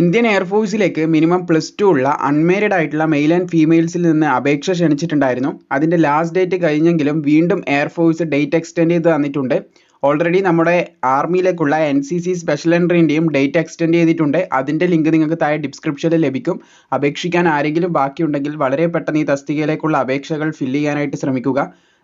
Indian എയർഫോഴ്സിലേക്ക് minimum plus two ഉള്ള unmarried ആയിട്ടുള്ള മെയിൽ ആൻഡ് ഫീമെയിൽസിൽ നിന്ന് അപേക്ഷ ക്ഷണിച്ചിട്ടുണ്ടായിരുന്നു. അതിന്റെ ലാസ്റ്റ് ഡേറ്റ് കഴിഞ്ഞെങ്കിലും വീണ്ടും എയർഫോഴ്സ് ഡേറ്റ് എക്സ്റ്റെൻഡ് ചെയ്ത് തന്നിട്ടുണ്ട്. ഓൾറെഡി നമ്മുടെ ആർമിയിലേക്കുള്ള എൻ സി സി സ്പെഷ്യൽ എൻട്രീന്റെയും ഡേറ്റ് എക്സ്റ്റെൻഡ് ചെയ്തിട്ടുണ്ട്. അതിന്റെ ലിങ്ക് നിങ്ങൾക്ക് താഴെ ഡിസ്ക്രിപ്ഷനിൽ ലഭിക്കും. അപേക്ഷിക്കാൻ ആരെങ്കിലും ബാക്കിയുണ്ടെങ്കിൽ വളരെ പെട്ടെന്ന് ഈ തസ്തികയിലേക്കുള്ള അപേക്ഷകൾ ഫില്ല് ചെയ്യാനായിട്ട് ശ്രമിക്കുക.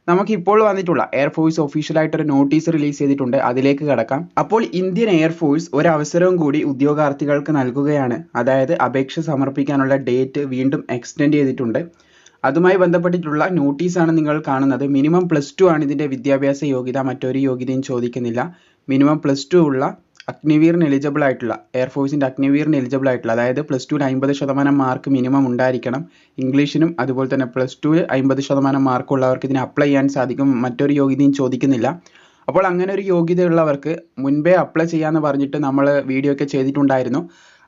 നമുക്ക് ഇപ്പോൾ വന്നിട്ടുള്ള എയർഫോഴ്സ് ഒഫീഷ്യലായിട്ട് ഒരു നോട്ടീസ് റിലീസ് ചെയ്തിട്ടുണ്ട്. അതിലേക്ക് കടക്കാം. അപ്പോൾ ഇന്ത്യൻ എയർഫോഴ്സ് ഒരു അവസരവും കൂടി ഉദ്യോഗാർത്ഥികൾക്ക് നൽകുകയാണ്. അതായത് അപേക്ഷ സമർപ്പിക്കാനുള്ള ഡേറ്റ് വീണ്ടും എക്സ്റ്റെൻഡ് ചെയ്തിട്ടുണ്ട്. അതുമായി ബന്ധപ്പെട്ടിട്ടുള്ള നോട്ടീസാണ് നിങ്ങൾ കാണുന്നത്. മിനിമം പ്ലസ് ടു ആണ് ഇതിന്റെ വിദ്യാഭ്യാസ യോഗ്യത. മറ്റൊരു യോഗ്യതയും ചോദിക്കുന്നില്ല. മിനിമം പ്ലസ് ടു ഉള്ള അഗ്നിവീറിന് എലിജിബിൾ ആയിട്ടുള്ള എയർഫോഴ്സിന്റെ അഗ്നിവീറിന് എലിജിബിൾ ആയിട്ടുള്ള അതായത് പ്ലസ് ടുവിൽ അമ്പത് ശതമാനം മാർക്ക് മിനിമം ഉണ്ടായിരിക്കണം. ഇംഗ്ലീഷിനും അതുപോലെ തന്നെ പ്ലസ് ടുവിൽ അമ്പത് ശതമാനം മാർക്കുള്ളവർക്ക് ഇതിന് അപ്ലൈ ചെയ്യാൻ സാധിക്കും. മറ്റൊരു യോഗ്യതയും ചോദിക്കുന്നില്ല. അപ്പോൾ അങ്ങനെ ഒരു യോഗ്യതയുള്ളവർക്ക് മുൻപേ അപ്ലൈ ചെയ്യാമെന്ന് പറഞ്ഞിട്ട് നമ്മൾ വീഡിയോ ഒക്കെ ചെയ്തിട്ടുണ്ടായിരുന്നു.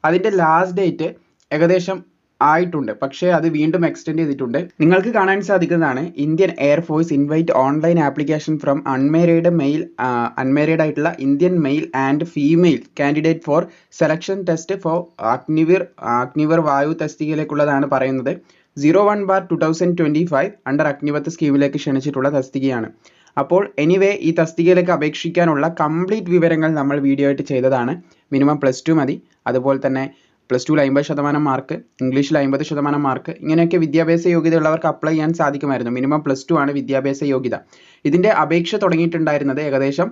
അതിന്റെ ലാസ്റ്റ് ഡേറ്റ് ഏകദേശം ആയിട്ടുണ്ട്. പക്ഷേ അത് വീണ്ടും എക്സ്റ്റെൻഡ് ചെയ്തിട്ടുണ്ട്. നിങ്ങൾക്ക് കാണാൻ സാധിക്കുന്നതാണ് Indian air force invite online application from unmarried male unmarried ആയിട്ടുള്ള Indian male and female candidate for selection test for Agniveer Agniveer Vayu തസ്തികയിലേക്കുള്ളതാണ് പറയുന്നത്. Zero one bar two thousand twenty five under Agnipath സ്കീമിലേക്ക് ക്ഷണിച്ചിട്ടുള്ള തസ്തികയാണ്. അപ്പോൾ anyway ഈ തസ്തികയിലേക്ക് അപേക്ഷിക്കാനുള്ള complete വിവരങ്ങൾ നമ്മൾ വീഡിയോ ആയിട്ട് ചെയ്തതാണ്. മിനിമം പ്ലസ് ടു മതി. അതുപോലെ തന്നെ പ്ലസ് ടുവിൽ അമ്പത് ശതമാനം മാർക്ക് ഇംഗ്ലീഷിൽ അമ്പത് ശതമാനം മാർക്ക് ഇങ്ങനെയൊക്കെ വിദ്യാഭ്യാസ യോഗ്യത ഉള്ളവർക്ക് അപ്ലൈ ചെയ്യാൻ സാധിക്കുമായിരുന്നു. മിനിമം പ്ലസ് ടു ആണ് വിദ്യാഭ്യാസ യോഗ്യത. ഇതിന്റെ അപേക്ഷ തുടങ്ങിയിട്ടുണ്ടായിരുന്നത് ഏകദേശം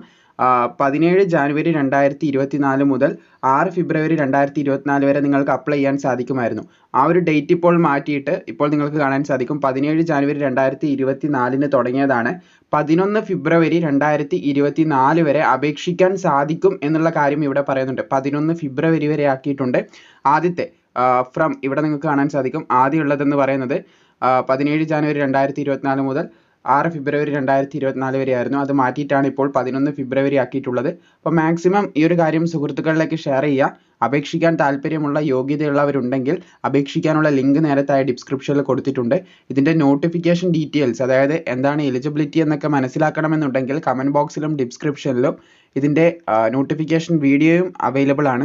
പതിനേഴ് ജാനുവരി രണ്ടായിരത്തി ഇരുപത്തി നാല് മുതൽ ആറ് ഫെബ്രുവരി രണ്ടായിരത്തി ഇരുപത്തിനാല് വരെ നിങ്ങൾക്ക് അപ്ലൈ ചെയ്യാൻ സാധിക്കുമായിരുന്നു. ആ ഒരു ഡേറ്റ് ഇപ്പോൾ മാറ്റിയിട്ട് ഇപ്പോൾ നിങ്ങൾക്ക് കാണാൻ സാധിക്കും. പതിനേഴ് ജാനുവരി രണ്ടായിരത്തി ഇരുപത്തി നാലിന് തുടങ്ങിയതാണ്. പതിനൊന്ന് ഫെബ്രുവരി രണ്ടായിരത്തി ഇരുപത്തി നാല് വരെ അപേക്ഷിക്കാൻ സാധിക്കും എന്നുള്ള കാര്യം ഇവിടെ പറയുന്നുണ്ട്. പതിനൊന്ന് ഫെബ്രുവരി വരെ ആക്കിയിട്ടുണ്ട്. ആദ്യത്തെ ഫ്രം ഇവിടെ നിങ്ങൾക്ക് കാണാൻ സാധിക്കും. ആദ്യമുള്ളതെന്ന് പറയുന്നത് പതിനേഴ് ജാനുവരി രണ്ടായിരത്തി ഇരുപത്തിനാല് മുതൽ ആറ് ഫെബ്രുവരി രണ്ടായിരത്തി ഇരുപത്തിനാല് വരെയായിരുന്നു. അത് മാറ്റിയിട്ടാണ് ഇപ്പോൾ പതിനൊന്ന് ഫെബ്രുവരി ആക്കിയിട്ടുള്ളത്. അപ്പോൾ മാക്സിമം ഈ ഒരു കാര്യം സുഹൃത്തുക്കളിലേക്ക് ഷെയർ ചെയ്യുക. അപേക്ഷിക്കാൻ താല്പര്യമുള്ള യോഗ്യതയുള്ളവരുണ്ടെങ്കിൽ അപേക്ഷിക്കാനുള്ള ലിങ്ക് നേരത്തായ ഡിസ്ക്രിപ്ഷനിൽ കൊടുത്തിട്ടുണ്ട്. ഇതിന്റെ നോട്ടിഫിക്കേഷൻ ഡീറ്റെയിൽസ് അതായത് എന്താണ് എലിജിബിലിറ്റി എന്നൊക്കെ മനസ്സിലാക്കണമെന്നുണ്ടെങ്കിൽ കമന്റ് ബോക്സിലും ഡിസ്ക്രിപ്ഷനിലും ഇതിന്റെ നോട്ടിഫിക്കേഷൻ വീഡിയോയും അവൈലബിൾ ആണ്.